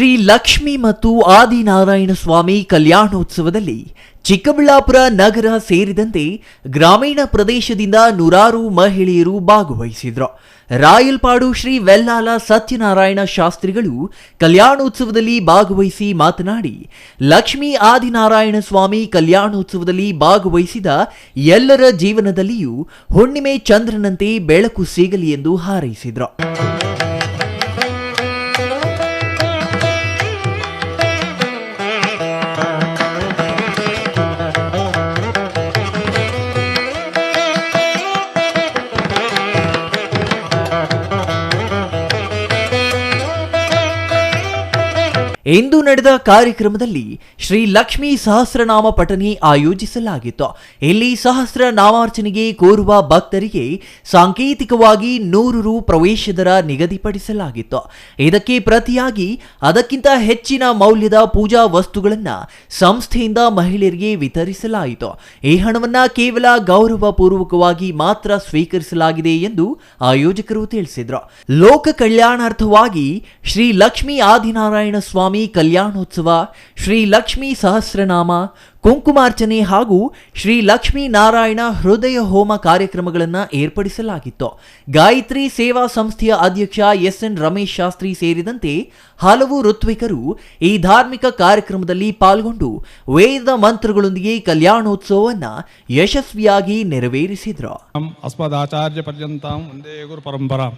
ಶ್ರೀ ಲಕ್ಷ್ಮಿ ಮತ್ತು ಆದಿನಾರಾಯಣ ಸ್ವಾಮಿ ಕಲ್ಯಾಣೋತ್ಸವದಲ್ಲಿ ಚಿಕ್ಕಬಳ್ಳಾಪುರ ನಗರ ಸೇರಿದಂತೆ ಗ್ರಾಮೀಣ ಪ್ರದೇಶದಿಂದ ನೂರಾರು ಮಹಿಳೆಯರು ಭಾಗವಹಿಸಿದ್ರು. ರಾಯಲ್ಪಾಡು ಶ್ರೀ ವೆಲ್ಲಾಲ ಸತ್ಯನಾರಾಯಣ ಶಾಸ್ತ್ರಿಗಳು ಕಲ್ಯಾಣೋತ್ಸವದಲ್ಲಿ ಭಾಗವಹಿಸಿ ಮಾತನಾಡಿ, ಲಕ್ಷ್ಮೀ ಆದಿನಾರಾಯಣ ಸ್ವಾಮಿ ಕಲ್ಯಾಣೋತ್ಸವದಲ್ಲಿ ಭಾಗವಹಿಸಿದ ಎಲ್ಲರ ಜೀವನದಲ್ಲಿಯೂ ಹುಣ್ಣಿಮೆ ಚಂದ್ರನಂತೆ ಬೆಳಕು ಸಿಗಲಿ ಎಂದು ಹಾರೈಸಿದ್ರು. ಇಂದು ನಡೆದ ಕಾರ್ಯಕ್ರಮದಲ್ಲಿ ಶ್ರೀ ಲಕ್ಷ್ಮೀ ಸಹಸ್ರನಾಮ ಪಠನೆ ಆಯೋಜಿಸಲಾಗಿತ್ತು. ಇಲ್ಲಿ ಸಹಸ್ರ ನಾಮಾರ್ಚನೆಗೆ ಕೋರುವ ಭಕ್ತರಿಗೆ ಸಾಂಕೇತಿಕವಾಗಿ ನೂರು ರು ಪ್ರವೇಶ ದರ ನಿಗದಿಪಡಿಸಲಾಗಿತ್ತು. ಇದಕ್ಕೆ ಪ್ರತಿಯಾಗಿ ಅದಕ್ಕಿಂತ ಹೆಚ್ಚಿನ ಮೌಲ್ಯದ ಪೂಜಾ ವಸ್ತುಗಳನ್ನು ಸಂಸ್ಥೆಯಿಂದ ಮಹಿಳೆಯರಿಗೆ ವಿತರಿಸಲಾಯಿತು. ಈ ಹಣವನ್ನ ಕೇವಲ ಗೌರವ ಪೂರ್ವಕವಾಗಿ ಮಾತ್ರ ಸ್ವೀಕರಿಸಲಾಗಿದೆ ಎಂದು ಆಯೋಜಕರು ತಿಳಿಸಿದ್ರು. ಲೋಕ ಕಲ್ಯಾಣಾರ್ಥವಾಗಿ ಶ್ರೀ ಲಕ್ಷ್ಮೀ ಆದಿನಾರಾಯಣ ಸ್ವಾಮಿ ಕಲ್ಯಾಣೋತ್ಸವ, ಶ್ರೀ ಲಕ್ಷ್ಮೀ ಸಹಸ್ರನಾಮ, ಕುಂಕುಮಾರ್ಚನೆ ಹಾಗೂ ಶ್ರೀ ಲಕ್ಷ್ಮೀ ನಾರಾಯಣ ಹೃದಯ ಹೋಮ ಕಾರ್ಯಕ್ರಮಗಳನ್ನು ಏರ್ಪಡಿಸಲಾಗಿತ್ತು. ಗಾಯತ್ರಿ ಸೇವಾ ಸಂಸ್ಥೆಯ ಅಧ್ಯಕ್ಷ ಎಸ್ ಎನ್ ರಮೇಶ್ ಶಾಸ್ತ್ರಿ ಸೇರಿದಂತೆ ಹಲವು ಋತ್ವಿಕರು ಈ ಧಾರ್ಮಿಕ ಕಾರ್ಯಕ್ರಮದಲ್ಲಿ ಪಾಲ್ಗೊಂಡು ವೇದ ಮಂತ್ರಗಳೊಂದಿಗೆ ಕಲ್ಯಾಣೋತ್ಸವವನ್ನು ಯಶಸ್ವಿಯಾಗಿ ನೆರವೇರಿಸಿದ್ರು. ಅಸ್ಮದಾಚಾರ್ಯ ಪರ್ಯಂತ ಒಂದೇ ಗುರು ಪರಂಪರಾ.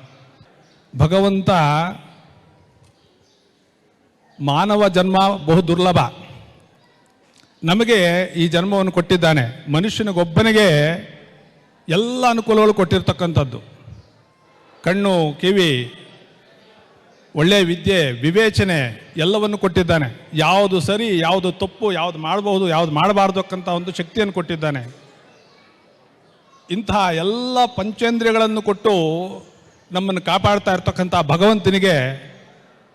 ಭಗವಂತ ಮಾನವ ಜನ್ಮ ಬಹು ದುರ್ಲಭ. ನಮಗೆ ಈ ಜನ್ಮವನ್ನು ಕೊಟ್ಟಿದ್ದಾನೆ. ಮನುಷ್ಯನಿಗೊಬ್ಬನಿಗೆ ಎಲ್ಲ ಅನುಕೂಲಗಳು ಕೊಟ್ಟಿರ್ತಕ್ಕಂಥದ್ದು. ಕಣ್ಣು, ಕಿವಿ ಒಳ್ಳೆಯ ವಿದ್ಯೆ, ವಿವೇಚನೆ ಎಲ್ಲವನ್ನು ಕೊಟ್ಟಿದ್ದಾನೆ. ಯಾವುದು ಸರಿ, ಯಾವುದು ತಪ್ಪು, ಯಾವುದು ಮಾಡಬಹುದು, ಯಾವುದು ಮಾಡಬಾರ್ದು ಅಂತ ಒಂದು ಶಕ್ತಿಯನ್ನು ಕೊಟ್ಟಿದ್ದಾನೆ. ಇಂತಹ ಎಲ್ಲ ಪಂಚೇಂದ್ರಿಯಗಳನ್ನು ಕೊಟ್ಟು ನಮ್ಮನ್ನು ಕಾಪಾಡ್ತಾ ಇರ್ತಕ್ಕಂಥ ಭಗವಂತನಿಗೆ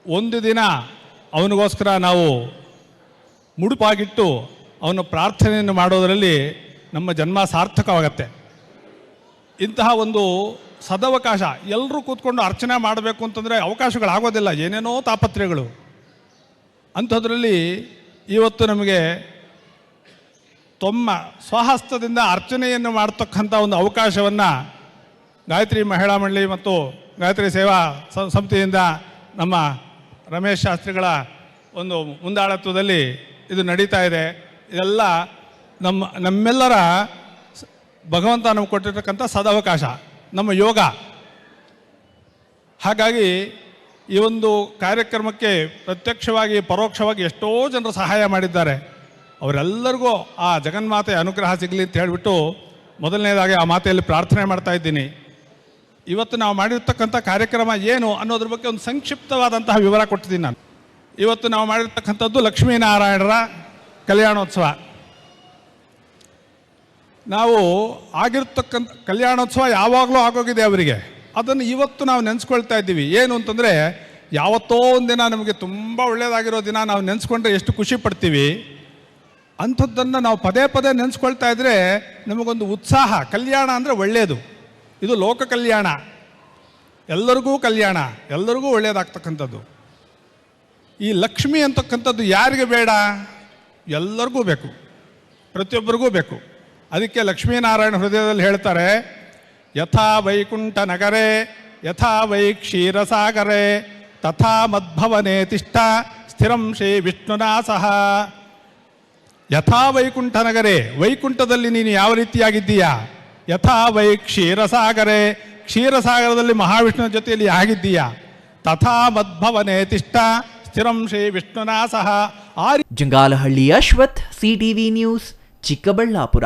ಒಂದು ದಿನ ಅವನಿಗೋಸ್ಕರ ನಾವು ಮುಡುಪಾಗಿಟ್ಟು ಅವನ ಪ್ರಾರ್ಥನೆಯನ್ನು ಮಾಡೋದರಲ್ಲಿ ನಮ್ಮ ಜನ್ಮ ಸಾರ್ಥಕವಾಗತ್ತೆ. ಇಂತಹ ಒಂದು ಸದವಕಾಶ ಎಲ್ಲರೂ ಕೂತ್ಕೊಂಡು ಅರ್ಚನೆ ಮಾಡಬೇಕು ಅಂತಂದರೆ ಅವಕಾಶಗಳಾಗೋದಿಲ್ಲ, ಏನೇನೋ ತಾಪತ್ರಯಗಳು. ಅಂಥದ್ರಲ್ಲಿ ಇವತ್ತು ನಮಗೆ ತಮ್ಮ ಸ್ವಹಸ್ತದಿಂದ ಅರ್ಚನೆಯನ್ನು ಮಾಡ್ತಕ್ಕಂಥ ಒಂದು ಅವಕಾಶವನ್ನು ಗಾಯತ್ರಿ ಮಹಿಳಾ ಮಂಡಳಿ ಮತ್ತು ಗಾಯತ್ರಿ ಸೇವಾ ಸಂಸ್ಥೆಯಿಂದ ನಮ್ಮ ರಮೇಶ್ ಶಾಸ್ತ್ರಿಗಳ ಒಂದು ಮುಂದಾಳತ್ವದಲ್ಲಿ ಇದು ನಡೀತಾ ಇದೆ. ಇದೆಲ್ಲ ನಮ್ಮ, ನಮ್ಮೆಲ್ಲರ ಭಗವಂತ ನಮ್ಗೆ ಕೊಟ್ಟಿರ್ತಕ್ಕಂಥ ಸದಾವಕಾಶ, ನಮ್ಮ ಯೋಗ. ಹಾಗಾಗಿ ಈ ಒಂದು ಕಾರ್ಯಕ್ರಮಕ್ಕೆ ಪ್ರತ್ಯಕ್ಷವಾಗಿ, ಪರೋಕ್ಷವಾಗಿ ಎಷ್ಟೋ ಜನರು ಸಹಾಯ ಮಾಡಿದ್ದಾರೆ. ಅವರೆಲ್ಲರಿಗೂ ಆ ಜಗನ್ಮಾತೆಯ ಅನುಗ್ರಹ ಸಿಗಲಿ ಅಂತ ಹೇಳಿಬಿಟ್ಟು ಮೊದಲನೇದಾಗಿ ಆ ಮಾತೆಯಲ್ಲಿ ಪ್ರಾರ್ಥನೆ ಮಾಡ್ತಾ ಇದ್ದೀನಿ. ಇವತ್ತು ನಾವು ಮಾಡಿರ್ತಕ್ಕಂಥ ಕಾರ್ಯಕ್ರಮ ಏನು ಅನ್ನೋದ್ರ ಬಗ್ಗೆ ಒಂದು ಸಂಕ್ಷಿಪ್ತವಾದಂತಹ ವಿವರ ಕೊಟ್ಟಿದ್ದೀನಿ ನಾನು. ಇವತ್ತು ನಾವು ಮಾಡಿರ್ತಕ್ಕಂಥದ್ದು ಲಕ್ಷ್ಮೀನಾರಾಯಣರ ಕಲ್ಯಾಣೋತ್ಸವ. ನಾವು ಆಗಿರ್ತಕ್ಕಂಥ ಕಲ್ಯಾಣೋತ್ಸವ ಯಾವಾಗಲೂ ಆಗೋಗಿದೆ ಅವರಿಗೆ. ಅದನ್ನು ಇವತ್ತು ನಾವು ನೆನೆಸ್ಕೊಳ್ತಾ ಇದ್ದೀವಿ. ಏನು ಅಂತಂದರೆ, ಯಾವತ್ತೋ ಒಂದು ದಿನ ನಮಗೆ ತುಂಬ ಒಳ್ಳೆಯದಾಗಿರೋ ದಿನ ನಾವು ನೆನೆಸ್ಕೊಂಡ್ರೆ ಎಷ್ಟು ಖುಷಿ ಪಡ್ತೀವಿ. ಅಂಥದ್ದನ್ನು ನಾವು ಪದೇ ಪದೇ ನೆನೆಸ್ಕೊಳ್ತಾ ಇದ್ದರೆ ನಮಗೊಂದು ಉತ್ಸಾಹ, ಕಲ್ಯಾಣ ಅಂದರೆ ಒಳ್ಳೆಯದು ಇದು ಲೋಕ ಕಲ್ಯಾಣ. ಎಲ್ಲರಿಗೂ ಕಲ್ಯಾಣ, ಎಲ್ಲರಿಗೂ ಒಳ್ಳೆಯದಾಗ್ತಕ್ಕಂಥದ್ದು ಈ ಲಕ್ಷ್ಮಿ ಅಂತಕ್ಕಂಥದ್ದು ಯಾರಿಗೆ ಬೇಡ? ಎಲ್ಲರಿಗೂ ಬೇಕು. ಪ್ರತಿಯೊಬ್ಬರಿಗೂ ಬೇಕು. ಅದಕ್ಕೆ ಲಕ್ಷ್ಮೀನಾರಾಯಣ ಹೃದಯದಲ್ಲಿ ಹೇಳ್ತಾರೆ, ಯಥಾ ವೈಕುಂಠ ನಗರೇ, ಯಥಾ ವೈ ಕ್ಷೀರಸಾಗರೇ, ತಥಾ ಮದ್ಭವನೆ ತಿಷ್ಠ, ಸ್ಥಿರಂ ಶ್ರೀ ವಿಷ್ಣುನಾ ಸಹ ಯಥಾ ವೈಕುಂಠ ನಗರೇ, ವೈಕುಂಠದಲ್ಲಿ ನೀನು ಯಾವ ರೀತಿಯಾಗಿದ್ದೀಯಾ? ಯಥಾ ವೈ ಕ್ಷೀರಸಾಗರೇ. ಕ್ಷೀರಸಾಗರದಲ್ಲಿ ಮಹಾವಿಷ್ಣುವಿನ ಜೊತೆಯಲ್ಲಿ ಆಗಿದ್ದೀಯಾ ತಥಾ ಮದ್ಭವನೆ ತಿಷ್ಠ ಸ್ಥಿರಂ ಶ್ರೀ ವಿಷ್ಣುನಾ ಸಹ ಆರಿ ಜಂಗಾಲಹಳ್ಳಿ ಅಶ್ವಥ್, ಸಿಟಿವಿ ನ್ಯೂಸ್, ಚಿಕ್ಕಬಳ್ಳಾಪುರ.